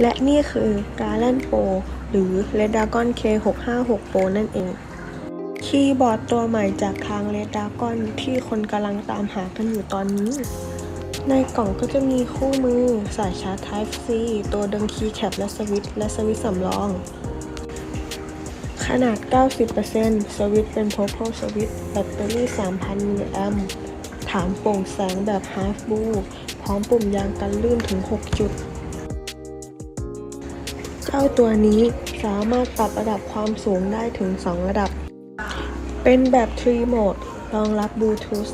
และนี่คือ Garland Pro หรือ Redragon K656 Pro นั่นเอง คีย์บอร์ดตัวใหม่จากทาง Redragon ที่คนกำลังตามหากันอยู่ตอนนี้ ในกล่องก็จะมีคู่มือ สายชาร์จ Type C ตัวดึงคีย์แคปและสวิตช์และสวิตช์สำรอง ขนาด 90%สวิตช์เป็น Purple สวิตช์แบตเตอรี่ 3,000มิลลิแอมป์ฐานโปร่งแสงแบบ Half Blue พร้อมปุ่มยางกันลื่นถึง 6 จุด เจ้าตัวนี้สามารถปรับระดับความสูงได้ถึง 2 ระดับ เป็นแบบ3 Mode รองรับบลูทูธ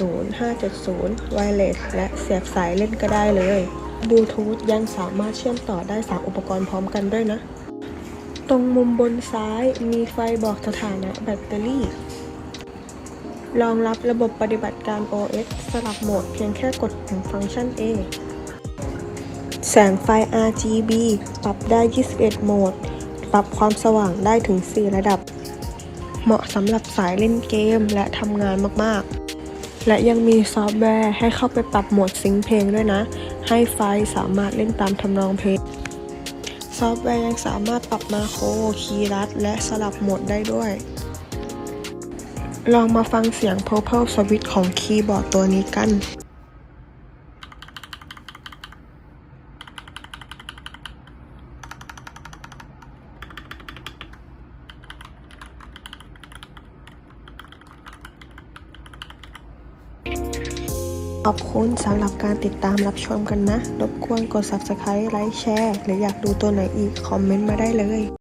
3.0 5.0 Wireless และเสียบสายเล่นก็ได้เลยบลูทูธยังสามารถเชื่อมต่อได้ 3 อุปกรณ์พร้อมกันด้วยนะ ตรงมุมบนซ้ายมีไฟบอกสถานะแบตเตอรี่ รองรับระบบปฏิบัติการ OS สลับโหมดเพียงแค่กดปุ่มฟังก์ชัน A แสงไฟ RGB ปรับได้ 21 โหมด ปรับความสว่างได้ถึง 4 ระดับ เหมาะสำหรับสายเล่นเกมและทำงานมากๆ และยังมีซอฟต์แวร์ให้เข้าไปปรับโหมดซิงค์เพลงด้วยนะ ให้ไฟล์สามารถเล่นตามทำนองเพลง ซอฟต์แวร์ยังสามารถปรับมาโคร คีย์ลัด และสลับโหมดได้ด้วย ลองมาฟังเสียง Purple Switch ของคีย์บอร์ดตัวนี้กัน ขอบคุณสำหรับการติดตามรับชมกันนะ รบกวนกด Subscribe ไลค์แชร์ หรืออยากดูตัวไหนอีก คอมเมนต์มาได้เลย